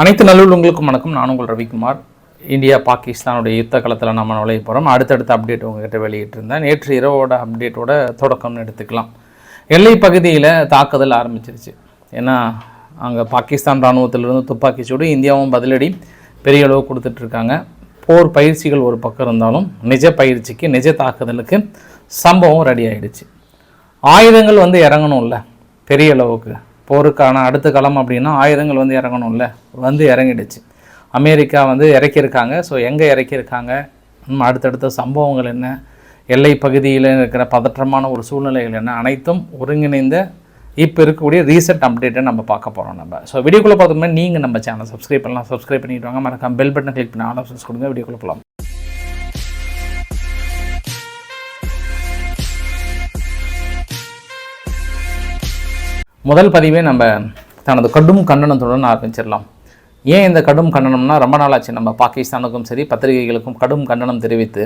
அனைத்து நல்லுள்ளவங்களுக்கும் வணக்கம். நான் உங்கள் ரவிக்குமார். இந்தியா பாகிஸ்தானுடைய யுத்த களத்தில் நம்ம நுழைய போகிறோம் அடுத்தடுத்த அப்டேட் உங்ககிட்ட வெளியிட்டிருந்தேன். நேற்று இரவோட அப்டேட்டோட தொடக்கம்னு எடுத்துக்கலாம். எல்லை பகுதியில் தாக்குதல் ஆரம்பிச்சிருச்சு. ஏன்னா அங்கே பாகிஸ்தான் இராணுவத்திலிருந்து துப்பாக்கி சூடு இந்தியாவும் பதிலடி பெரிய அளவு கொடுத்துட்ருக்காங்க போர் பயிற்சிகள் ஒரு பக்கம் இருந்தாலும் நிஜ பயிற்சிக்கு நிஜ தாக்குதலுக்கு சம்பவம் ரெடி ஆயிடுச்சு. ஆயுதங்கள் வந்து இறங்கணும்ல பெரிய அளவுக்கு. போருக்கான அடுத்த களம் அப்படின்னா ஆயுதங்கள் வந்து இறங்கணும்ல. வந்து இறங்கிடுச்சு. அமெரிக்கா வந்து இறக்கியிருக்காங்க. ஸோ எங்கே இறக்கியிருக்காங்க? இன்னும் அடுத்தடுத்த சம்பவங்கள் என்ன? எல்லை பகுதியில் இருக்கிற பதற்றமான ஒரு சூழ்நிலைகள் என்ன? அனைத்தும் ஒருங்கிணைந்த இப்போ இருக்கக்கூடிய ரீசெண்ட் அப்டேட்டை நம்ம பார்க்க போகிறோம் நம்ம. ஸோ வீடியோக்குள்ளே பார்த்தோம்னா நீங்கள் நம்ம சேனல் சப்ஸ்கிரைப் பண்ணலாம். சப்ஸ்கிரைப் பண்ணிட்டு வாங்க. மறக்காம பெல் பட்டன் கிளிக் பண்ணி ஆல் ஆப்ஷன்ஸ் கொடுங்க. வீடியோக்குள்ளே போகலாம் முதல் பதிவே நம்ம தனது கடும் கண்டனத்துடன் ஆரம்பிச்சிடலாம். ஏன் இந்த கடும் கண்டனம்னா ரொம்ப நாளாச்சு நம்ம பாகிஸ்தானுக்கும் சரி பத்திரிகைகளுக்கும் கடும் கண்டனம் தெரிவித்து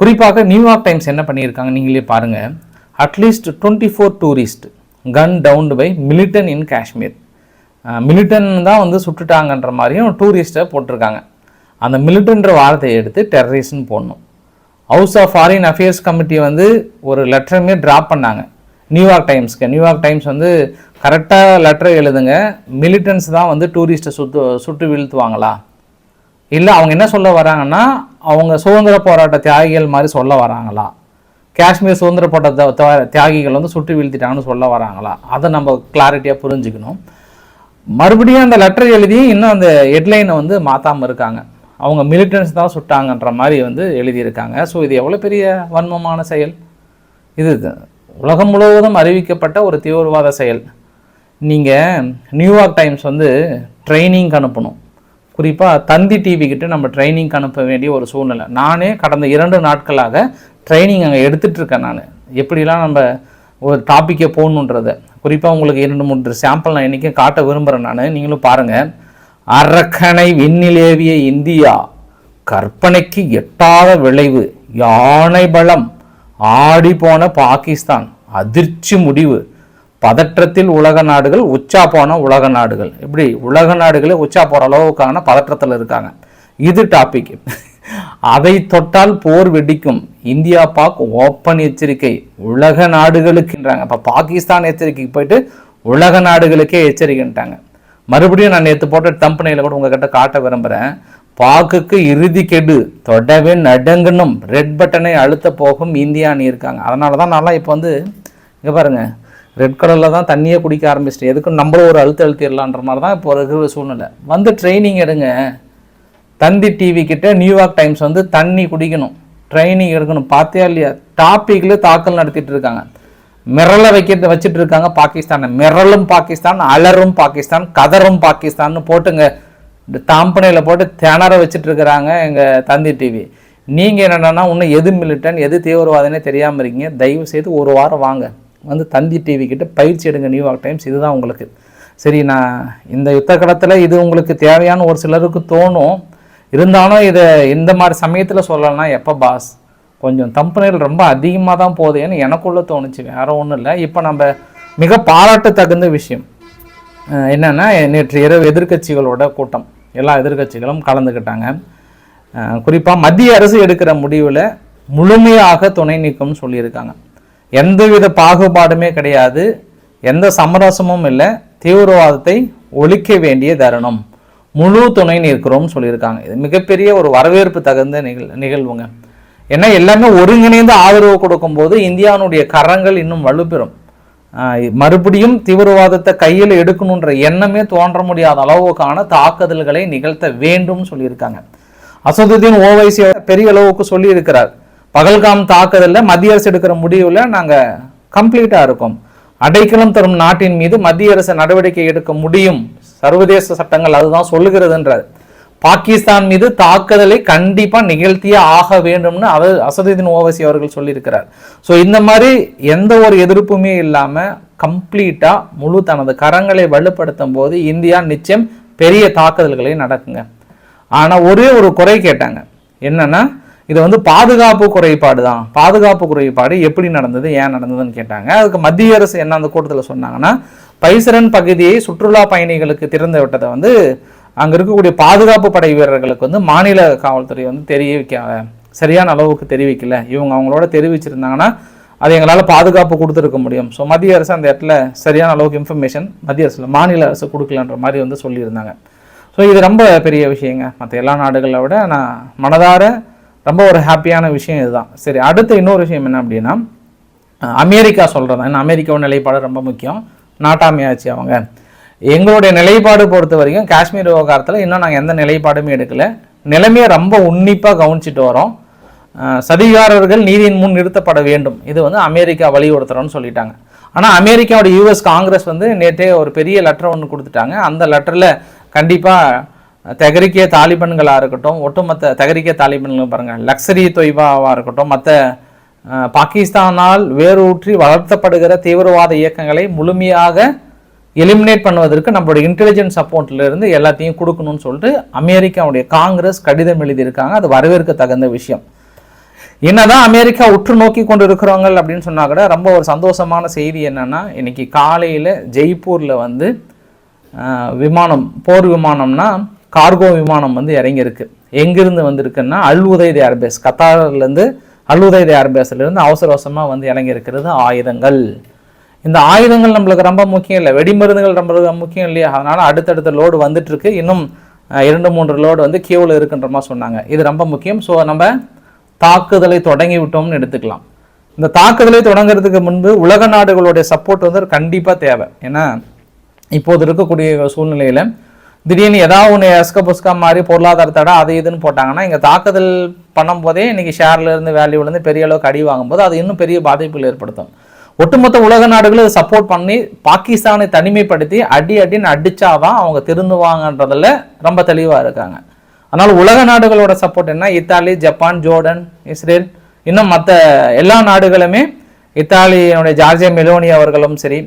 குறிப்பாக நியூயார்க் டைம்ஸ் என்ன பண்ணியிருக்காங்க நீங்களே பாருங்கள் at least twenty four tourist gun downed by militant in Kashmir militant தான் வந்து சுட்டுட்டாங்கன்ற மாதிரியும் டூரிஸ்ட்டை போட்டிருக்காங்க. அந்த மிலிட்டன்ற வார்த்தையை எடுத்து டெரரிஸ்ட்னு போடணும். House of foreign affairs committee வந்து ஒரு லெட்டருமே ட்ராப் பண்ணாங்க. நியூயார்க் டைம்ஸ்க்கு நியூயார்க் டைம்ஸ் வந்து கரெக்டாக லெட்டர் எழுதுங்க. மிலிட்டன்ஸ் தான் வந்து டூரிஸ்ட்டை சுத்து சுட்டு வீழ்த்துவாங்களா? இல்லை அவங்க என்ன சொல்ல வராங்கன்னா அவங்க சுதந்திர போராட்ட தியாகிகள் மாதிரி சொல்ல வராங்களா? காஷ்மீர் சுதந்திர போராட்ட தியாகிகள் வந்து சுட்டு வீழ்த்திட்டாங்கன்னு சொல்ல வராங்களா? அதை நம்ம கிளாரிட்டியாக புரிஞ்சுக்கணும். மறுபடியும் அந்த லெட்டர் எழுதி இன்னும் அந்த ஹெட்லைனை வந்து மாற்றாமல் இருக்காங்க. அவங்க மிலிட்டன்ஸ் தான் சுட்டாங்கன்ற மாதிரி வந்து எழுதியிருக்காங்க. ஸோ இது எவ்வளோ பெரிய வன்மமான செயல்? இது உலகம் முழுவதும் அறிவிக்கப்பட்ட ஒரு தீவிரவாத செயல். நீங்கள் நியூயார்க் டைம்ஸ் வந்து ட்ரைனிங் அனுப்பணும். குறிப்பாக தந்தி டிவி நம்ம ட்ரைனிங் அனுப்ப வேண்டிய ஒரு சூழ்நிலை. நானே கடந்த இரண்டு நாட்களாக ட்ரைனிங் அங்கே எடுத்துகிட்ருக்கேன் நான். எப்படிலாம் நம்ம ஒரு டாப்பிக்கை போகணுன்றத. குறிப்பாக உங்களுக்கு இரண்டு மூன்று சாம்பிள் நான் இன்றைக்கும் காட்ட விரும்புகிறேன் நான். நீங்களும் பாருங்கள் அரக்கனை விண்ணிலேவிய இந்தியா கற்பனைக்கு எட்டாத விளைவு யானை பலம் ஆடி போன பாகிஸ்தான் அதிர்ச்சி முடிவு. பதற்றத்தில் உலக நாடுகள் உச்சா போன உலக நாடுகள். இப்படி உலக நாடுகளே உச்சா போகிற அளவுக்கான பதற்றத்தில் இருக்காங்க. இது டாபிக் அதை தொட்டால் போர் வெடிக்கும். இந்தியா பாக் ஓப்பன் எச்சரிக்கை. உலக நாடுகளுக்குன்றாங்க இப்போ பாகிஸ்தான் எச்சரிக்கைக்கு போயிட்டு உலக நாடுகளுக்கே எச்சரிக்கைன்ட்டாங்க. மறுபடியும் நான் நேற்று போட்ட தம்பனையில் கூட உங்ககிட்ட காட்ட விரும்புகிறேன் பாக்குக்கு இறுதி கெடு. தொடவே நடுங்கணும் ரெட் பட்டனை அழுத்த போகும் அணி இருக்காங்க. அதனால தான் நல்லா இப்போ வந்து இங்கே பாருங்கள் ரெட் கலரில் தான் தண்ணியே குடிக்க ஆரம்பிச்சிட்டு எதுக்கும் நம்மளும் ஒரு அழுத்த அழுத்திடலான்ற மாதிரி தான் இப்போ இருக்கிற சூழ்நிலை. வந்து ட்ரைனிங் எடுங்க. தந்தி டிவி கிட்ட நியூயார்க் டைம்ஸ் வந்து தண்ணி குடிக்கணும். ட்ரைனிங் எடுக்கணும். பார்த்தியா இல்லையா? டாப்பிக்கில் தாக்கல் நடத்திட்டு இருக்காங்க. மிரள வைக்கிறது வச்சுட்டு இருக்காங்க பாகிஸ்தானை. மிரளும் பாகிஸ்தான் அலரும் பாகிஸ்தான் கதரும் பாகிஸ்தான்னு போட்டுங்க. தாம்பனையில் போட்டு திணற வச்சுட்டு இருக்கிறாங்க எங்கள் தந்தி டிவி நீங்கள் என்னென்னா இன்னும் எது மிலிட்டன் எது தீவிரவாதனே தெரியாமல் இருக்கீங்க. தயவு செய்து ஒரு வாரம் வாங்க. வந்து தந்தி டிவி கிட்ட பயிற்சி எடுங்க. நியூயார்க் டைம்ஸ் இதுதான் உங்களுக்கு. சரி நான் இந்த யுத்த காலத்தில் இது உங்களுக்கு தேவையான ஒரு சிலருக்கு தோணும். இருந்தாலும் இதை இந்த மாதிரி சமயத்தில் சொல்லலைன்னா எப்போ பாஸ் கொஞ்சம் தம்பனையில் ரொம்ப அதிகமாக தான் போகுதுன்னு எனக்குள்ளே தோணுச்சு. வேறு ஒன்றும் இல்லை. இப்போ நம்ம மிக பாராட்ட தகுந்த விஷயம். என்னென்னா நேற்று இரவு எதிர்க்கட்சிகளோட கூட்டம். எல்லா எதிர்க்கட்சிகளும் கலந்துக்கிட்டாங்க குறிப்பாக மத்திய அரசு எடுக்கிற முடிவில் முழுமையாக துணை நீக்கம்னு சொல்லியிருக்காங்க. எந்தவித பாகுபாடுமே கிடையாது. எந்த சமரசமும் இல்லை. தீவிரவாதத்தை ஒழிக்க வேண்டிய தருணம். முழு துணை நிற்கிறோம்னு சொல்லியிருக்காங்க. இது மிகப்பெரிய ஒரு வரவேற்பு தகுந்த நிகழ் நிகழ்வுங்க. ஏன்னா எல்லாமே ஒருங்கிணைந்து ஆதரவு கொடுக்கும்போது இந்தியாவினுடைய கரங்கள் இன்னும் வலுப்பெறும். மறுபடியும் தீவிரவாதத்தை கையில் எடுக்கணுன்ற எண்ணமே தோன்ற முடியாத அளவுக்கான தாக்குதல்களை நிகழ்த்த வேண்டும் சொல்லியிருக்காங்க. அசதுதீன் ஓவைசி பெரிய அளவுக்கு சொல்லியிருக்கிறார். பகல்காம் தாக்குதலில் மத்திய அரசு எடுக்கிற முடிவில் நாங்கள் கம்ப்ளீட்டாக இருக்கோம். அடைக்கலம் தரும் நாட்டின் மீது மத்திய அரசு நடவடிக்கை எடுக்க முடியும். சர்வதேச சட்டங்கள் அதுதான் சொல்லுகிறதுன்றார். பாகிஸ்தான் மீது தாக்குதலை கண்டிப்பாக நிகழ்த்தியே ஆக வேண்டும்னு அவர் அசதுதீன் ஓவசி அவர்கள் சொல்லியிருக்கிறார். ஸோ இந்த மாதிரி எந்த ஒரு எதிர்ப்புமே இல்லாமல் கம்ப்ளீட்டாக முழு தனது கரங்களை வலுப்படுத்தும் போது இந்தியா நிச்சயம் பெரிய தாக்குதல்களை நடக்குங்க. ஆனால் ஒரே ஒரு குறை கேட்டாங்க. என்னன்னா இது வந்து பாதுகாப்பு குறைபாடு தான். பாதுகாப்பு குறைபாடு எப்படி நடந்தது ஏன் நடந்ததுன்னு கேட்டாங்க. அதுக்கு மத்திய அரசு என்ன அந்த கூட்டத்தில் சொன்னாங்கன்னா பைசரன் பகுதியை சுற்றுலா பயணிகளுக்கு திறந்து விட்டதை வந்து அங்கே இருக்கக்கூடிய பாதுகாப்பு படை வீரர்களுக்கு வந்து மாநில காவல்துறை வந்து தெரிவிக்க சரியான அளவுக்கு தெரிவிக்கல இவங்க அவங்களோட தெரிவிச்சிருந்தாங்கன்னா அது எங்களால் பாதுகாப்பு கொடுத்துருக்க முடியும். ஸோ மத்திய அரசு அந்த இடத்துல சரியான அளவுக்கு இன்ஃபர்மேஷன் மத்திய அரசு மாநில அரசு கொடுக்கலன்ற மாதிரி வந்து சொல்லியிருந்தாங்க. ஸோ இது ரொம்ப பெரிய விஷயங்க. மற்ற எல்லா நாடுகளை விட நான் மனதார ரொம்ப ஒரு ஹாப்பியான விஷயம் இதுதான். சரி அடுத்த இன்னொரு விஷயம் என்ன அப்படின்னா அமெரிக்கா சொல்கிறது ஏன்னா அமெரிக்காவோட நிலைப்பாடு ரொம்ப முக்கியம். நாட்டாமையாச்சு அவங்க. எங்களுடைய நிலைப்பாடு பொறுத்த வரைக்கும் காஷ்மீர் விவகாரத்தில் இன்னும் நாங்கள் எந்த நிலைப்பாடுமே எடுக்கல. நிலைமையை ரொம்ப உன்னிப்பாக கவனிச்சிட்டு வரோம். சதிகாரர்கள் நீதியின் முன் நிறுத்தப்பட வேண்டும். இது வந்து அமெரிக்கா வலியுறுத்துறோம்னு சொல்லிட்டாங்க. ஆனால் அமெரிக்காவோட யூஎஸ் காங்கிரஸ் வந்து நேற்றே ஒரு பெரிய லெட்டர் ஒன்று கொடுத்துட்டாங்க. அந்த லெட்டரில் கண்டிப்பாக தகரிக்கிய தாலிபன்களாக இருக்கட்டும் ஒட்டுமொத்த தகரிக்கிய தாலிபன்கள் பாருங்கள் லக்ஸரி தொய்பாவாக இருக்கட்டும் மற்ற பாகிஸ்தானால் வேரூற்றி வளர்த்தப்படுகிற தீவிரவாத இயக்கங்களை முழுமையாக எலிமினேட் பண்ணுவதற்கு நம்மளுடைய இன்டெலிஜென்ஸ் சப்போர்ட்லேருந்து எல்லாத்தையும் கொடுக்கணும்னு சொல்லிட்டு அமெரிக்காவுடைய காங்கிரஸ் கடிதம் எழுதியிருக்காங்க. அது வரவேற்க தகுந்த விஷயம். என்னதான் அமெரிக்கா உற்று நோக்கி கொண்டு இருக்கிறவங்க அப்படின்னு சொன்னால் கூட ரொம்ப ஒரு சந்தோஷமான செய்தி என்னென்னா இன்றைக்கி காலையில் ஜெய்ப்பூரில் வந்து விமானம் போர் விமானம்னா கார்கோ விமானம் வந்து இறங்கியிருக்கு. எங்கேருந்து வந்திருக்குன்னா அல் உதைத் ஏர்பேஸ் கத்தார்லேருந்து அல் உதைத் ஏர்பேஸ்லேருந்து அவசர அவசரமாக வந்து இறங்கியிருக்கிறது ஆயுதங்கள். இந்த ஆயுதங்கள் நம்மளுக்கு ரொம்ப முக்கியம் இல்லை. வெடிமருந்துகள் ரொம்ப முக்கியம் இல்லையா? அதனால் அடுத்தடுத்த லோடு வந்துட்டு இருக்கு இன்னும் இரண்டு மூன்று லோடு வந்து கியூவில் இருக்குன்ற மாதிரி சொன்னாங்க. இது ரொம்ப முக்கியம். ஸோ நம்ம தாக்குதலை தொடங்கி விட்டோம்னு எடுத்துக்கலாம். இந்த தாக்குதலை தொடங்குறதுக்கு முன்பு உலக நாடுகளுடைய சப்போர்ட் வந்து கண்டிப்பாக தேவை. ஏன்னா இப்போது இருக்கக்கூடிய சூழ்நிலையில் திடீர்னு ஏதாவது ஒன்று எஸ்க புஸ்கா மாதிரி பொருளாதார தடை அது இதுன்னு போட்டாங்கன்னா இங்கே தாக்குதல் பண்ணும்போதே இன்றைக்கி ஷேர்லேருந்து வேல்யூலேருந்து பெரிய அளவுக்கு அடி வாங்கும்போது அது இன்னும் பெரிய பாதிப்புகள் ஏற்படுத்தும். ஒட்டுமொத்த உலக நாடுகளும் இதை சப்போர்ட் பண்ணி பாகிஸ்தானை தனிமைப்படுத்தி அடி அடின்னு அடிச்சாதான் அவங்க திருந்துவாங்கன்றதில் ரொம்ப தெளிவாக இருக்காங்க. அதனால் உலக நாடுகளோட சப்போர்ட் என்ன? இத்தாலி ஜப்பான் ஜோர்டன் இஸ்ரேல் இன்னும் மற்ற எல்லா நாடுகளுமே இத்தாலியினுடைய ஜார்ஜியா மெலோனி அவர்களும் சரி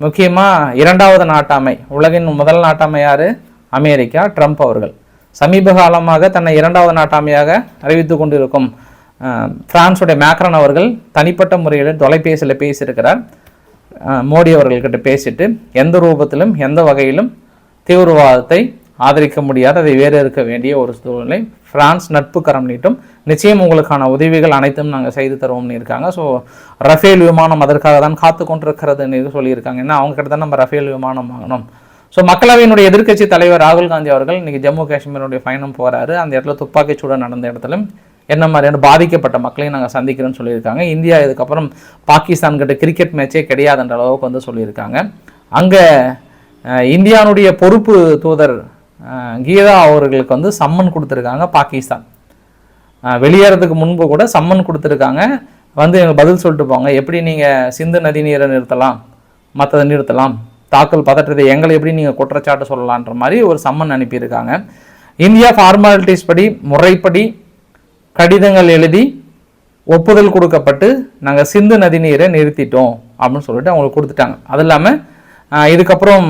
முக்கியமாக இரண்டாவது நாட்டாமை உலகின் முதல் நாட்டாமை யார்? அமெரிக்கா ட்ரம்ப் அவர்கள். சமீப காலமாக தன்னை இரண்டாவது நாட்டாமையாக அறிவித்து கொண்டிருக்கும் பிரான்ஸுடைய மேக்ரான் அவர்கள் தனிப்பட்ட முறையில் தொலைபேசியில் பேசியிருக்கிறார். மோடி அவர்கள்கிட்ட பேசிட்டு எந்த ரூபத்திலும் எந்த வகையிலும் தீவிரவாதத்தை ஆதரிக்க முடியாது அதை வேறு இருக்க வேண்டிய ஒரு சூழ்நிலை பிரான்ஸ் நட்பு கரம் நீட்டும். நிச்சயம் உங்களுக்கான உதவிகள் அனைத்தும் நாங்கள் செய்து தருவோம்னு இருக்காங்க. ஸோ ரஃபேல் விமானம் அதற்காக தான் காத்து கொண்டிருக்கிறதுன்னு இது சொல்லியிருக்காங்க. ஏன்னா அவங்க கிட்ட தான் நம்ம ரஃபேல் விமானம் வாங்கணும். ஸோ மக்களவையினுடைய எதிர்க்கட்சி தலைவர் ராகுல் காந்தி அவர்கள் இன்றைக்கி ஜம்மு காஷ்மீருடைய பயணம் போகிறாரு அந்த இடத்துல துப்பாக்கிச்சூடு நடந்த இடத்துல என்ன மாதிரியான பாதிக்கப்பட்ட மக்களையும் நாங்கள் சந்திக்கிறோம்னு சொல்லியிருக்காங்க. இந்தியா இதுக்கப்புறம் பாகிஸ்தான் கிட்ட கிரிக்கெட் மேட்சே கிடையாதுன்ற அளவுக்கு வந்து சொல்லியிருக்காங்க. அங்கே இந்தியானுடைய பொறுப்பு தூதர் கீதா அவர்களுக்கு வந்து சம்மன் கொடுத்துருக்காங்க பாகிஸ்தான். வெளியேறதுக்கு முன்பு கூட சம்மன் கொடுத்துருக்காங்க. வந்து எங்களுக்கு பதில் சொல்லிட்டு போங்க. எப்படி நீங்கள் சிந்து நதி நீரை நிறுத்தலாம்? மற்றதை நிறுத்தலாம்? தாக்கல் பதற்றத்தை எங்களை எப்படி நீங்கள் குற்றச்சாட்டு சொல்லலான்ற மாதிரி ஒரு சம்மன் அனுப்பியிருக்காங்க. இந்தியா ஃபார்மாலிட்டிஸ் படி முறைப்படி கடிதங்கள் எழுதி ஒப்புதல் கொடுக்கப்பட்டு நாங்கள் சிந்து நதி நீரை நிறுத்திட்டோம் அப்படின்னு சொல்லிட்டு அவங்களுக்கு கொடுத்துட்டாங்க. அது இல்லாமல் இதுக்கப்புறம்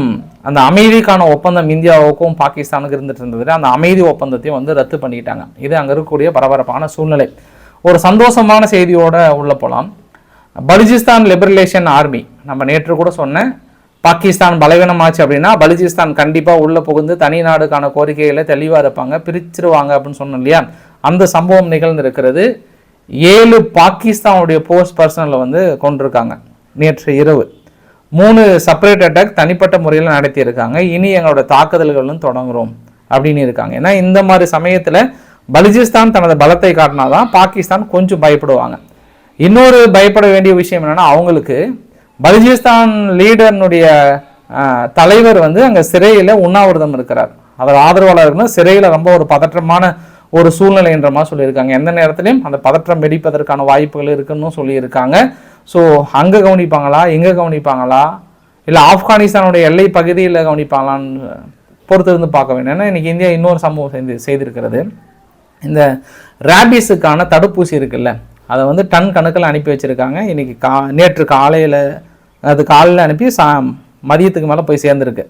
அந்த அமைதிக்கான ஒப்பந்தம் இந்தியாவுக்கும் பாகிஸ்தானுக்கு இருந்துட்டு இருந்தது அந்த அமைதி ஒப்பந்தத்தையும் வந்து ரத்து பண்ணிக்கிட்டாங்க. இது அங்கே இருக்கக்கூடிய பரபரப்பான சூழ்நிலை. ஒரு சந்தோஷமான செய்தியோடு உள்ள போகலாம் பலுஜிஸ்தான் லிபரலேஷன் ஆர்மி நம்ம நேற்று கூட சொன்னேன் பாகிஸ்தான் பலவீனமாச்சு அப்படின்னா பலுஜிஸ்தான் கண்டிப்பாக உள்ளே புகுந்து தனி நாடுக்கான கோரிக்கைகளை தெளிவாக இருப்பாங்க பிரிச்சிருவாங்க அப்படின்னு சொன்னோம் இல்லையா? அந்த சம்பவம் நிகழ்ந்திருக்கிறது. ஏழு பாகிஸ்தானுடைய போஸ்ட் பர்சனில் வந்து கொண்டிருக்காங்க நேற்று இரவு. மூணு செப்பரேட் அட்டாக் தனிப்பட்ட முறையில் நடத்தியிருக்காங்க. இனி எங்களோட தாக்குதல்களும் தொடங்குறோம் அப்படின்னு இருக்காங்க. ஏன்னா இந்த மாதிரி சமயத்தில் பலுச்சிஸ்தான் தனது பலத்தை காட்டினாதான் பாகிஸ்தான் கொஞ்சம் பயப்படுவாங்க. இன்னொரு பயப்பட வேண்டிய விஷயம் என்னென்னா அவங்களுக்கு பலுச்சிஸ்தான் லீடர்னுடைய தலைவர் வந்து அங்கே சிறையில் உண்ணாவிரதம் இருக்கிறார். அவர் ஆதரவாளர்கள் சிறையில் ரொம்ப ஒரு பதற்றமான ஒரு சூழ்நிலை என்ற மாதிரி சொல்லியிருக்காங்க. எந்த நேரத்திலையும் அந்த பதற்றம் வெடிப்பதற்கான வாய்ப்புகள் இருக்குன்னு சொல்லியிருக்காங்க. ஸோ அங்கே கவனிப்பாங்களா? எங்கே கவனிப்பாங்களா? இல்லை ஆப்கானிஸ்தானுடைய எல்லை பகுதியில் கவனிப்பாங்களான்னு பொறுத்திருந்து பார்க்க வேண்டும். ஏன்னா இன்றைக்கி இந்தியா இன்னொரு சம்பவம் செய்து செய்திருக்கிறது. இந்த ரேபிஸுக்கான தடுப்பூசி இருக்குல்ல அதை வந்து டன் கணக்கில் அனுப்பி வச்சுருக்காங்க. இன்றைக்கி கா நேற்று காலையில் அது காலையில் அனுப்பி சா மதியத்துக்கு மேலே போய் சேர்ந்துருக்கு.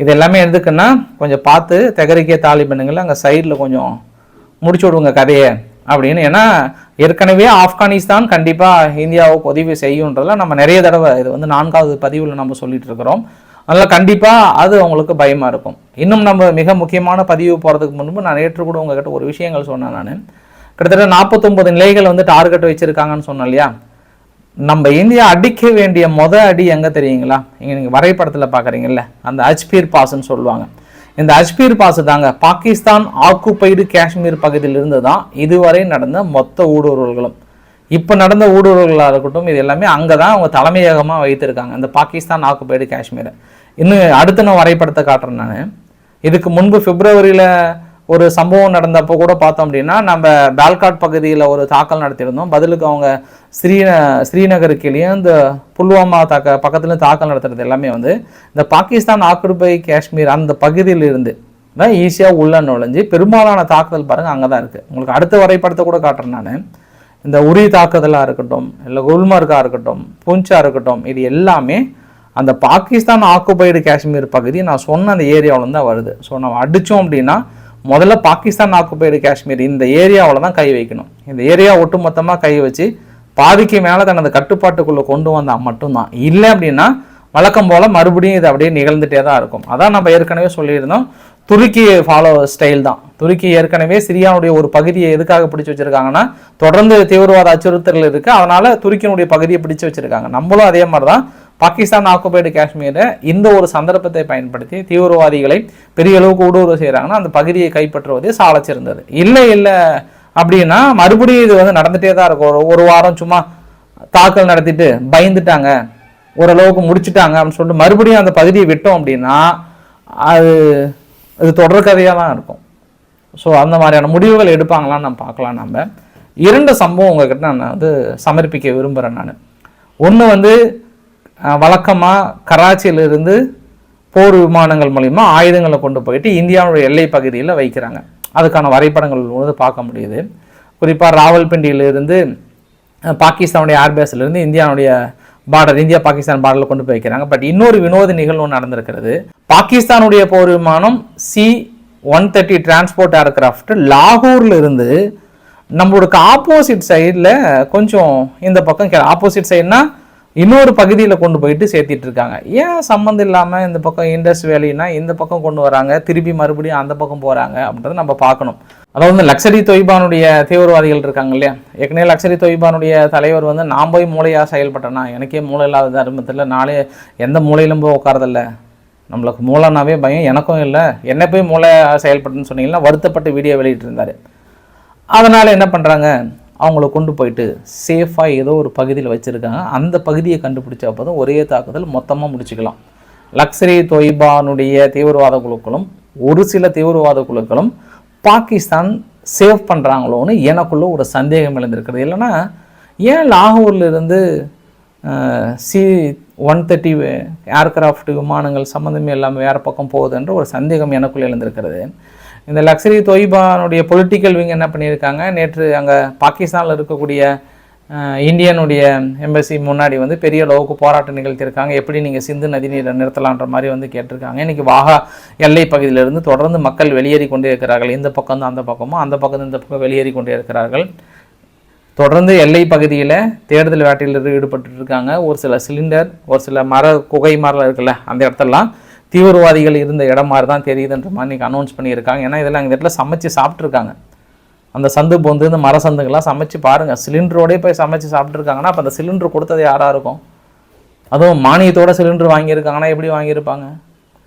இது எல்லாமே எதுக்குன்னா கொஞ்சம் பார்த்து தெகரிக்கே தாலிபனுங்களை அங்கே சைடில் கொஞ்சம் முடிச்சு விடுங்க கதையை அப்படின்னு. ஏன்னா ஏற்கனவே ஆப்கானிஸ்தான் கண்டிப்பாக இந்தியாவுக்கு உதவி செய்யுன்றதில் நம்ம நிறைய தடவை இது வந்து நான்காவது பதிவில் நம்ம சொல்லிட்டு இருக்கிறோம். அதனால் கண்டிப்பாக அது அவங்களுக்கு பயமாக இருக்கும். இன்னும் நம்ம மிக முக்கியமான பதிவு போகிறதுக்கு முன்பு நான் நேற்று கூட உங்ககிட்ட ஒரு விஷயங்கள் சொன்னேன் நான். கிட்டத்தட்ட நாற்பத்தொம்பது நிலைகள் வந்து டார்கெட் வச்சுருக்காங்கன்னு சொன்னேன் இல்லையா? நம்ம இந்தியா அடிக்க வேண்டிய மொத அடி எங்கே தெரியுங்களா? இங்கே நீங்கள் வரைபடத்தில் பார்க்குறீங்கல்ல அந்த அஜ்பீர் பாஸ்ன்னு சொல்லுவாங்க. இந்த அஜ்மீர் பாஸ் தாங்க பாகிஸ்தான் ஆக்குப்பைடு காஷ்மீர் பகுதியிலிருந்து தான் இதுவரை நடந்த மொத்த ஊடுருவல்களும். இப்போ நடந்த ஊடுருவல்களாக இருக்கட்டும் இது எல்லாமே அங்கே தான் அவங்க தலைமையகமாக வைத்திருக்காங்க இந்த பாகிஸ்தான் ஆக்குப்பைடு காஷ்மீரை. இன்னும் அடுத்த நான் வரைபடத்தை காட்டுறேன் நான். இதுக்கு முன்பு பிப்ரவரியில் ஒரு சம்பவம் நடந்தப்போ கூட பார்த்தோம் அப்படின்னா நம்ம பால்காட் பகுதியில் ஒரு தாக்கல் நடத்தியிருந்தோம். பதிலுக்கு அவங்க ஸ்ரீ ஸ்ரீநகருக்கிலேயும் இந்த புல்வாமா தாக்க பக்கத்துலேயும் தாக்கல் நடத்துறது எல்லாமே வந்து இந்த பாகிஸ்தான் ஆக்குபை காஷ்மீர் அந்த பகுதியிலிருந்து தான் ஈஸியாக உள்ள நுழைஞ்சு பெரும்பாலான தாக்குதல் பாருங்கள் அங்கே தான் இருக்குது உங்களுக்கு அடுத்த வரைபடத்தை கூட காட்டுறேன் நான். இந்த உரி தாக்குதலாக இருக்கட்டும் இல்லை குல்மார்க்காக இருக்கட்டும் பூஞ்சா இருக்கட்டும் இது எல்லாமே அந்த பாகிஸ்தான் ஆக்குபைடு காஷ்மீர் பகுதி நான் சொன்ன அந்த ஏரியாவிலேருந்து தான் வருது. ஸோ நம்ம அடித்தோம் அப்படின்னா முதல்ல பாகிஸ்தான் ஆக்குபைடு காஷ்மீர் இந்த ஏரியாவில் தான் கை வைக்கணும். இந்த ஏரியா ஒட்டுமொத்தமாக கை வச்சு பாதிக்கு மேலே தனது கட்டுப்பாட்டுக்குள்ளே கொண்டு வந்தால் மட்டும்தான். இல்லை அப்படின்னா வழக்கம் போல் மறுபடியும் இது அப்படியே நிகழ்ந்துட்டே தான் இருக்கும். அதான் நம்ம ஏற்கனவே சொல்லியிருந்தோம். துருக்கி ஃபாலோ ஸ்டைல் தான். துருக்கி ஏற்கனவே சிரியாவுடைய ஒரு பகுதியை எதுக்காக பிடிச்சி வச்சுருக்காங்கன்னா தொடர்ந்து தீவிரவாத அச்சுறுத்தல் இருக்குது அதனால் துருக்கியினுடைய பகுதியை பிடிச்சி வச்சுருக்காங்க. நம்மளும் அதே மாதிரி தான் பாகிஸ்தான் ஆக்குபைடு காஷ்மீரை இந்த ஒரு சந்தர்ப்பத்தை பயன்படுத்தி தீவிரவாதிகளை பெரிய அளவுக்கு ஊடுருவ செய்கிறாங்கன்னா அந்த பகுதியை கைப்பற்றுவதே சாலச்சிருந்தது இல்லை இல்லை அப்படின்னா மறுபடியும் இது வந்து நடந்துகிட்டே தான் இருக்கும். ஒரு ஒரு வாரம் சும்மா தாக்கல் நடத்திட்டு பயந்துட்டாங்க. ஓரளவுக்கு முடிச்சுட்டாங்க அப்படின்னு சொல்லிட்டு மறுபடியும் அந்த பகுதியை விட்டோம் அப்படின்னா அது அது தொடர் கதையாக தான் இருக்கும். ஸோ அந்த மாதிரியான முடிவுகள் எடுப்பாங்களான்னு நம்ம பார்க்கலாம் நம்ம இரண்டு சம்பவம் உங்ககிட்ட நான் வந்து சமர்ப்பிக்க விரும்புகிறேன் நான். ஒன்று வந்து வழக்கமாக கராச்சியிலிருந்து போர் விமானங்கள் மூலிமா ஆயுதங்களை கொண்டு போயிட்டு இந்தியாவுடைய எல்லை பகுதியில் வைக்கிறாங்க. அதுக்கான வரைபடங்கள் வந்து பார்க்க முடியுது. குறிப்பாக ராவல்பிண்டியிலிருந்து பாகிஸ்தானுடைய ஏர்பேஸ்லேருந்து இந்தியாவுடைய பார்டர் இந்தியா பாகிஸ்தான் பார்டரில் கொண்டு போய் வைக்கிறாங்க. பட் இன்னொரு வினோத நிகழ்வு நடந்திருக்கிறது. பாகிஸ்தானுடைய போர் விமானம் C one thirty transport aircraft லாகூர்ல இருந்து நம்மளுக்கு ஆப்போசிட் சைடில் கொஞ்சம் இந்த பக்கம் ஆப்போசிட் சைடுனா இன்னொரு பகுதியில் கொண்டு போயிட்டு சேர்த்திட்டு இருக்காங்க. ஏன் சம்மந்தம் இல்லாமல் இந்த பக்கம் இண்டஸ் வேலைன்னா இந்த பக்கம் கொண்டு வராங்க திருப்பி மறுபடியும் அந்த பக்கம் போகிறாங்க அப்படின்றத நம்ம பார்க்கணும். அதாவது வந்து லக்ஷரி தொய்பானுடைய தீவிரவாதிகள் இருக்காங்க இல்லையா? ஏற்கனவே லக்ஷரி தொய்பானுடைய தலைவர் வந்து நான் போய் மூளையாக செயல்பட்டேன்னா எனக்கே மூளை இல்லாத தர்மத்தில் நாளே எந்த மூலையிலும் போய் உட்காரதில்ல நம்மளுக்கு மூளைனாவே பயம் எனக்கும் இல்லை. என்ன போய் மூளை செயல்பட்டுன்னு சொன்னீங்கன்னா வருத்தப்பட்டு வீடியோ வெளியிட்டிருந்தார். அதனால் என்ன பண்ணுறாங்க அவங்கள கொண்டு போயிட்டு சேஃபாக ஏதோ ஒரு பகுதியில் வச்சுருக்காங்க. அந்த பகுதியை கண்டுபிடிச்ச போதும் ஒரே தாக்குதல் மொத்தமாக முடிச்சுக்கலாம். லக்ஸரி தொய்பானுடைய தீவிரவாத குழுக்களும் ஒரு சில தீவிரவாத குழுக்களும் பாகிஸ்தான் சேவ் பண்ணுறாங்களோன்னு எனக்குள்ளே ஒரு சந்தேகம் எழுந்திருக்கிறது இல்லைன்னா ஏன் லாகூர்லேருந்து சி ஒன் தேர்ட்டி ஏர்கிராஃப்ட் விமானங்கள் சம்மந்தமே இல்லாமல் வேறு பக்கம் போகுதுன்ற ஒரு சந்தேகம் எனக்குள்ளே எழுந்திருக்கிறது. இந்த லக்ஸரி தொய்பானுடைய பொலிட்டிக்கல் விங் என்ன பண்ணியிருக்காங்க? நேற்று அங்கே பாகிஸ்தானில் இருக்கக்கூடிய இந்தியனுடைய எம்பசி முன்னாடி வந்து பெரிய அளவுக்கு போராட்டம் நிகழ்த்தியிருக்காங்க. எப்படி நீங்கள் சிந்து நதி நீரை நிறுத்தலான்ற மாதிரி வந்து கேட்டிருக்காங்க. இன்றைக்கி வாகா எல்லை பகுதியிலிருந்து தொடர்ந்து மக்கள் வெளியேறி கொண்டே இருக்கிறார்கள். இந்த பக்கம் அந்த பக்கமும் அந்த பக்கம் இந்த பக்கம் வெளியேறி கொண்டே இருக்கிறார்கள். தொடர்ந்து எல்லை பகுதியில் தேடுதல் வேட்டையில் ஈடுபட்டு இருக்காங்க. ஒரு சில சிலிண்டர் ஒரு சில மர குகை மரம் இருக்குல்ல அந்த இடத்தெல்லாம் தீவிரவாதிகள் இருந்த இடம் மாதிரி தான் தெரியுதுன்ற மாதிரி இன்றைக்கி அனௌன்ஸ் பண்ணியிருக்காங்க. ஏன்னா இதெல்லாம் இந்த இடத்துல சமைச்சு சாப்பிட்ருக்காங்க அந்த சந்து பொந்து இந்த மர சந்துங்கள்லாம் சமைச்சு பாருங்கள் சிலிண்டரோடே போய் சமைச்சு சாப்பிட்ருக்காங்கன்னா அப்போ அந்த சிலிண்டர் கொடுத்தது யாராக இருக்கும்? அதுவும் மானியத்தோட சிலிண்டர் வாங்கியிருக்காங்கன்னா எப்படி வாங்கியிருப்பாங்க?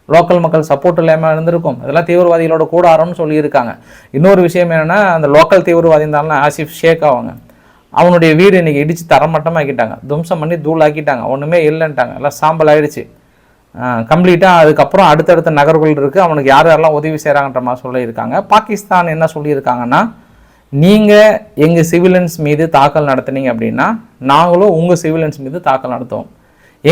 லோக்கல் மக்கள் சப்போர்ட் இல்லாமல் இருந்திருக்கும். இதெல்லாம் தீவிரவாதிகளோட கூடாரம்னு சொல்லியிருக்காங்க. இன்னொரு விஷயம் என்னென்னா அந்த லோக்கல் தீவிரவாதி இருந்தாலும் ஆசிஃப் ஷேக் ஆவாங்க அவனுடைய வீடு இன்றைக்கி இடித்து தரமட்டமாக்கிட்டாங்க. தும்சம் பண்ணி தூள் ஆக்கிட்டாங்க ஒன்றுமே இல்லைன்ட்டாங்க. எல்லாம் சாம்பல் ஆகிடுச்சு கம்ப்ளீட்டாக அதுக்கப்புறம் அடுத்தடுத்த நகர்கள் இருக்குது அவனுக்கு யார் யாரெல்லாம் உதவி செய்கிறாங்கன்ற மாதிரி சொல்லியிருக்காங்க. பாகிஸ்தான் என்ன சொல்லியிருக்காங்கன்னா நீங்கள் எங்கள் சிவிலன்ஸ் மீது தாக்கல் நடத்துனீங்க அப்படின்னா நாங்களும் உங்கள் சிவிலன்ஸ் மீது தாக்கல் நடத்துவோம்.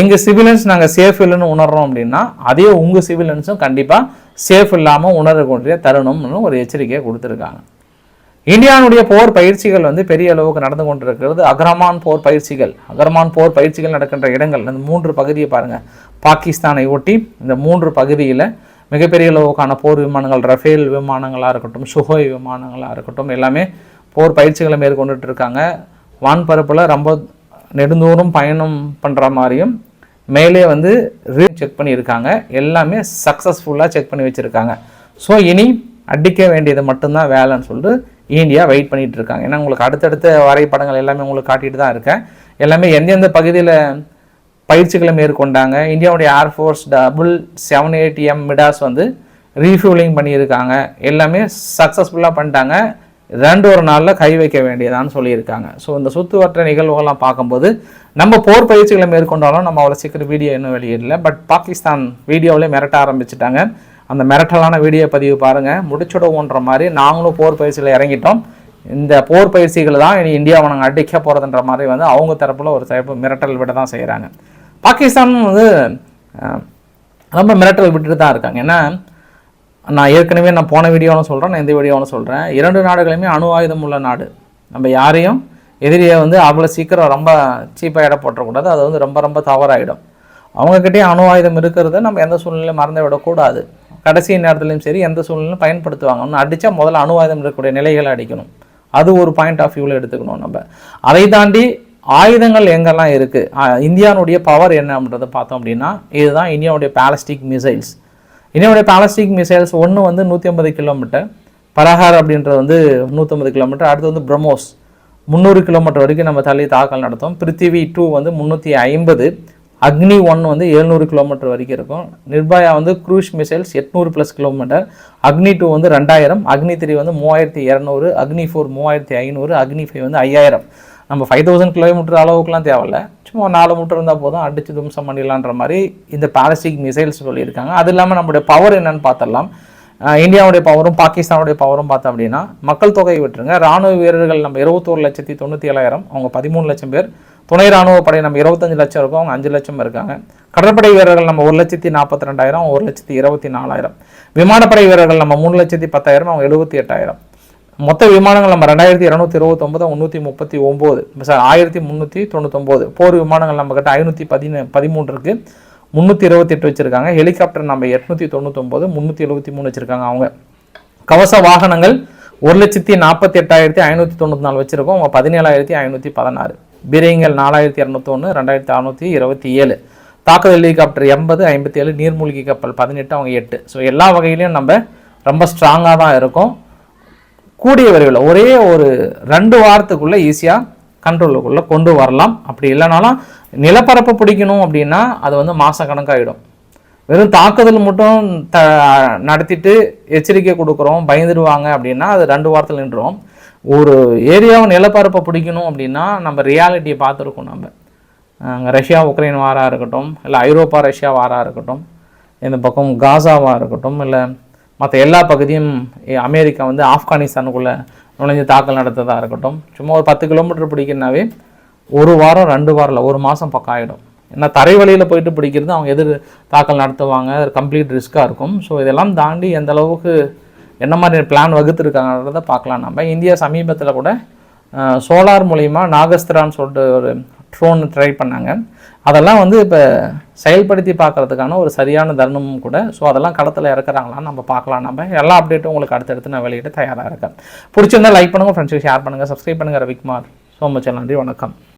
எங்கள் சிவிலன்ஸ் நாங்கள் சேஃப் இல்லைன்னு உணர்றோம் அப்படின்னா அதே உங்கள் சிவிலன்ஸும் கண்டிப்பாக சேஃப் இல்லாமல் உணரக்கூடிய தருணம்னு ஒரு எச்சரிக்கையை கொடுத்துருக்காங்க. இந்தியாவுடைய போர் பயிற்சிகள் வந்து பெரிய அளவுக்கு நடந்து கொண்டிருக்கிறது. அகரமான் போர் பயிற்சிகள் அகரமான் போர் பயிற்சிகள் நடக்கின்ற இடங்கள் இந்த மூன்று பகுதியை பாருங்கள் பாகிஸ்தானை ஒட்டி இந்த மூன்று பகுதியில் மிகப்பெரிய அளவுக்கான போர் விமானங்கள் ரஃபேல் விமானங்களாக இருக்கட்டும் சுகோய் விமானங்களாக இருக்கட்டும் எல்லாமே போர் பயிற்சிகளை மேற்கொண்டுட்டு இருக்காங்க. வான்பரப்பில் ரொம்ப நெடுந்தூரம் பயணம் பண்ணுற மாதிரியும் மேலே வந்து செக் பண்ணியிருக்காங்க. எல்லாமே சக்ஸஸ்ஃபுல்லாக செக் பண்ணி வச்சுருக்காங்க. ஸோ இனி அடிக்க வேண்டியது மட்டும்தான் வேலைன்னு சொல்லிட்டு இந்தியா வெயிட் பண்ணிட்டு இருக்காங்க ஏன்னா உங்களுக்கு அடுத்தடுத்த வரைபடங்கள் எல்லாமே உங்களுக்கு காட்டிட்டு தான் இருக்கேன். எல்லாமே எந்தெந்த பகுதியில் பயிற்சிகளை மேற்கொண்டாங்க? இந்தியாவுடைய air force double seven eight M Midas வந்து ரீஃபியூலிங் பண்ணியிருக்காங்க. எல்லாமே சக்ஸஸ்ஃபுல்லாக பண்ணிட்டாங்க. ரெண்டு ஒரு நாளில் கை வைக்க வேண்டியதான்னு சொல்லியிருக்காங்க. ஸோ இந்த சுற்றுவற்ற நிகழ்வுகள்லாம் பார்க்கும்போது நம்ம போர் பயிற்சிகளை மேற்கொண்டாலும் நம்ம அவ்வளோ சீக்கிரம் வீடியோ இன்னும் வெளியிடல. பட் பாகிஸ்தான் வீடியோவிலே மிரட்ட ஆரம்பிச்சிட்டாங்க. அந்த மிரட்டலான வீடியோ பதிவு பாருங்கள் முடிச்சுடுவோன்ற மாதிரி நாங்களும் போர் பயிற்சியில் இறங்கிட்டோம். இந்த போர் பயிற்சிகள் தான் இனி இந்தியாவை நாங்கள் அடிக்க போகிறதுன்ற மாதிரி வந்து அவங்க தரப்பில் ஒரு தரப்பு மிரட்டல் விட தான் செய்கிறாங்க பாகிஸ்தான் வந்து ரொம்ப மிரட்டல் விட்டுட்டு தான் இருக்காங்க. ஏன்னா நான் ஏற்கனவே நான் போன வீடியோவில் சொல்கிறேன் நான் இந்த வீடியோவில் சொல்கிறேன் இரண்டு நாடுகளுமே அணு ஆயுதம் உள்ள நாடு. நம்ம யாரையும் எதிரியை வந்து அவ்வளோ சீக்கிரம் ரொம்ப சீப்பாக இட போட்டக்கூடாது அது வந்து ரொம்ப ரொம்ப தவறாகிடும் அவங்கக்கிட்டே அணு ஆயுதம் இருக்கிறத நம்ம எந்த சூழ்நிலையும் மறந்து விடக்கூடாது கடைசி நேரத்துலையும் சரி எந்த சூழ்நிலையும் பயன்படுத்துவாங்க ஒன்று அடித்தா முதல்ல அணு இருக்கக்கூடிய நிலைகளை அடிக்கணும். அது ஒரு பாயிண்ட் ஆஃப் வியூவில் எடுத்துக்கணும் நம்ம. அதை தாண்டி ஆயுதங்கள் எங்கெல்லாம் இருக்குது இந்தியாவுடைய பவர் என்ன அப்படின்றத பார்த்தோம் அப்படின்னா இதுதான் இந்தியாவுடைய பேலஸ்டிக் மிசைல்ஸ் இந்தியாவுடைய பேலஸ்டிக் மிசைல்ஸ் ஒன்று வந்து நூற்றி ஐம்பது கிலோமீட்டர் பரஹார் அப்படின்றது வந்து நூற்றம்பது கிலோமீட்டர் அடுத்து வந்து பிரம்மோஸ். முந்நூறு கிலோமீட்டர் வரைக்கும் நம்ம தள்ளி தாக்கல் நடத்தும். பிருத்திவி டூ வந்து முந்நூற்றி ஐம்பது அக்னி ஒன் வந்து எழுநூறு கிலோமீட்டர் வரைக்கும் இருக்கும். நிர்பயா வந்து க்ரூஸ் மிசைல்ஸ் எட்நூறு ப்ளஸ் கிலோமீட்டர் அக்னி டூ வந்து ரெண்டாயிரம். அக்னி த்ரீ வந்து மூவாயிரத்தி இரநூறு. அக்னி ஃபோர் மூவாயிரத்தி ஐநூறு. அக்னி ஃபைவ் வந்து ஐயாயிரம். நம்ம ஃபைவ் தௌசண்ட் கிலோமீட்டர் அளவுக்குலாம் தேவையில்ல. சும்மா நாலு மீட்டர் இருந்தால் போதும். அடித்து தும்சம் பண்ணிடலான்ற மாதிரி இந்த பேலஸ்டிக் மிசைல்ஸ் சொல்லியிருக்காங்க. அது இல்லாமல் நம்மளுடைய பவர் என்னன்னு பார்த்துடலாம். இந்தியாவுடைய பவரும் பாகிஸ்தானுடைய பவரும் பார்த்தோம் அப்படின்னா மக்கள் தொகை விட்டுருங்க. ராணுவ வீரர்கள் நம்ம இருபத்தோரு லட்சத்தி தொண்ணூற்றி ஏழாயிரம். அவங்க பதிமூணு லட்சம் பேர். துணை ராணுவ படை நம்ம இருபத்தஞ்சு லட்சம் இருக்கும் அவங்க அஞ்சு லட்சம் இருக்காங்க. கடற்படை வீரர்கள் நம்ம ஒரு லட்சத்தி நாற்பத்தி ரெண்டாயிரம் ஒரு லட்சத்தி இருபத்தி நாலாயிரம் விமானப்படை வீரர்கள் நம்ம மூணு லட்சத்தி பத்தாயிரம் அவங்க எழுபத்தி எட்டாயிரம். மொத்த விமானங்கள் நம்ம ரெண்டாயிரத்தி இரநூத்தி இருபத்தொம்பது முந்நூற்றி முப்பத்தி ஒம்பது. சார் ஆயிரத்தி முந்நூற்றி தொண்ணூத்தொம்பது. போர் விமானங்கள் நம்ம கிட்ட ஐநூற்றி பதின பதிமூன்று இருக்குது முந்நூற்றி இருபத்தெட்டு வச்சுருக்காங்க. ஹெலிகாப்டர் நம்ம எட்நூற்றி தொண்ணூத்தொம்பது முந்நூற்றி எழுபத்தி மூணு வச்சுருக்காங்க அவங்க. கவச வாகனங்கள் ஒரு லட்சத்தி நாற்பத்தி எட்டாயிரத்தி ஐநூற்றி தொண்ணூற்றி நாலு வச்சுருக்கோம். அவங்க பதினேழாயிரத்தி ஐநூற்றி பதினாறு. பீரங்கிகள் நாலாயிரத்தி இரநூத்தொன்று ரெண்டாயிரத்தி அறநூற்றி இருபத்தி ஏழு தாக்குதல் ஹெலிகாப்டர் எண்பது ஐம்பத்தி ஏழு நீர்மூழ்கி கப்பல் பதினெட்டு அவங்க எட்டு. ஸோ எல்லா வகையிலையும் நம்ம ரொம்ப ஸ்ட்ராங்காக தான் இருக்கோம். கூடிய விரைவில் ஒரே ஒரு ரெண்டு வாரத்துக்குள்ளே ஈஸியாக கண்ட்ரோலுக்குள்ளே கொண்டு வரலாம். அப்படி இல்லைனாலும் நிலப்பரப்பு பிடிக்கணும் அப்படின்னா அது வந்து மாத கணக்காகிடும் வெறும் தாக்குதல் மட்டும் த நடத்திட்டு எச்சரிக்கை கொடுக்குறோம் பயந்துடுவாங்க அப்படின்னா அது ரெண்டு வாரத்தில் நின்றுடும் ஒரு ஏரியாவை நிலப்பரப்பை பிடிக்கணும் அப்படின்னா நம்ம ரியாலிட்டியை பார்த்துருக்கோம் நம்ம. அங்கே ரஷ்யா உக்ரைன் வாராக இருக்கட்டும் இல்லை ஐரோப்பா ரஷ்யா வாராக இருக்கட்டும் இந்த பக்கம் காசாவாக இருக்கட்டும் இல்லை மற்ற எல்லா பகுதியும் அமெரிக்கா வந்து ஆப்கானிஸ்தானுக்குள்ளே நுழைஞ்சு தாக்கல் நடத்ததாக இருக்கட்டும் சும்மா ஒரு பத்து கிலோமீட்டர் பிடிக்கணுன்னாவே ஒரு வாரம் ரெண்டு வாரம் இல்லை ஒரு மாதம் பக்கம் ஆகிடும் ஏன்னா தரை வழியில் போயிட்டு பிடிக்கிறது அவங்க எதிர் தாக்கல் நடத்துவாங்க அது கம்ப்ளீட் ரிஸ்க்காக இருக்கும். ஸோ இதெல்லாம் தாண்டி எந்த அளவுக்கு என்ன மாதிரி பிளான் வகுத்துருக்காங்கன்றத பார்க்கலாம் நம்ம. இந்தியா சமீபத்தில் கூட சோலார் மூலிமா நாகஸ்திரான்னு சொல்லிட்டு ஒரு ட்ரோன் ட்ரை பண்ணாங்க. அதெல்லாம் வந்து இப்போ செயல்படுத்தி பார்க்கறதுக்கான ஒரு சரியான தருணமும் கூட. ஸோ அதெல்லாம் களத்தில் இறக்குறாங்களான்னு நம்ம பார்க்கலாம் நம்ம. எல்லா அப்டேட்டும் உங்களுக்கு அடுத்தடுத்து நான் வெளியிட தயாராக இருக்கேன். பிடிச்சிருந்தா லைக் பண்ணுங்கள் ஃப்ரெண்ட்ஸுக்கு ஷேர் பண்ணுங்கள் சப்ஸ்கிரைப் பண்ணுங்கள் ரவிக்குமார் ஸோ மச் நன்றி வணக்கம்.